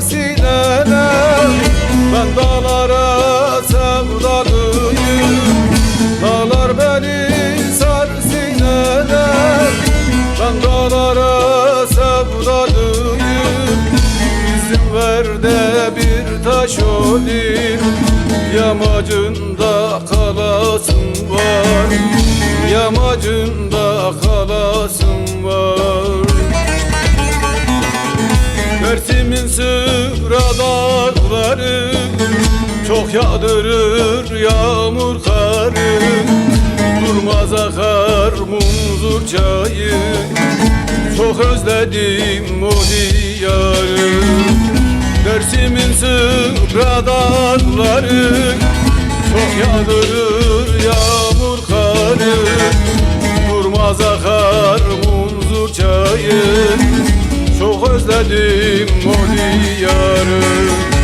sinene Ben dağlara sevdalıyım Dağlar beni sar sinene Ben dağlara sevdalıyım İzin ver de bir taş olayım. Yamacında kalasın var. Yamacında kalasın var yağdırır yağmur karı Durmaz akar munzur çayı. Çok özledim o diyarı Dersimin sıra dağları Çok yağdırır yağmur karı Durmaz akar munzur çayı. Çok özledim o diyarı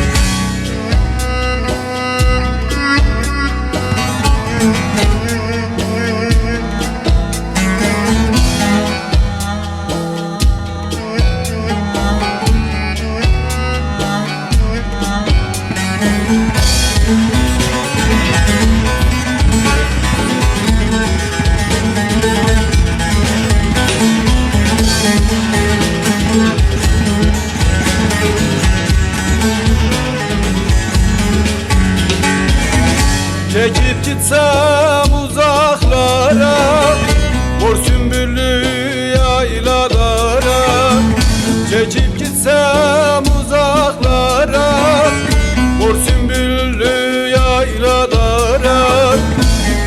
Çekip gitsem uzaklara Mor sümbüllü yaylalara. Çekip gitsem uzaklara Mor sümbüllü yaylalara.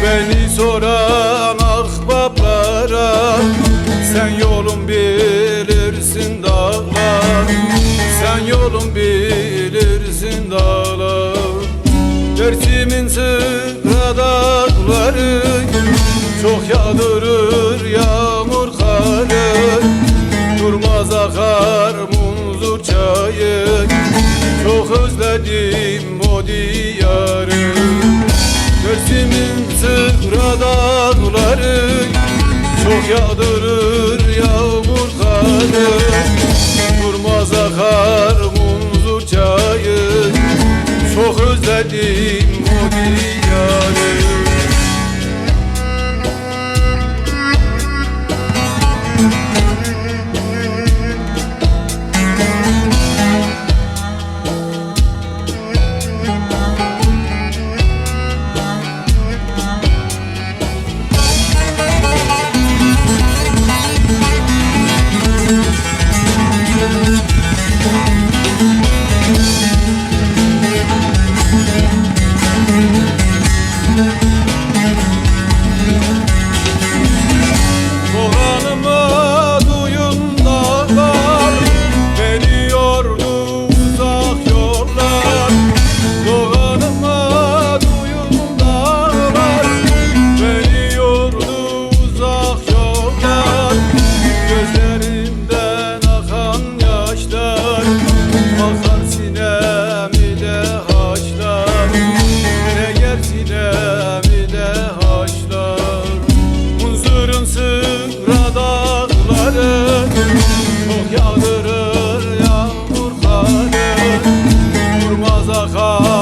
Beni soran ahbaplara Sen yolun bilirsin dağlar. Sen yolun bilirsin dağlar. Dersimin özledim o diyarı. Dersimin dağları Çok yağdırır yağmur karı Durmaz akar munzur çayı çok özledim Çok oh yağdırır yağmur karı Durmaz akar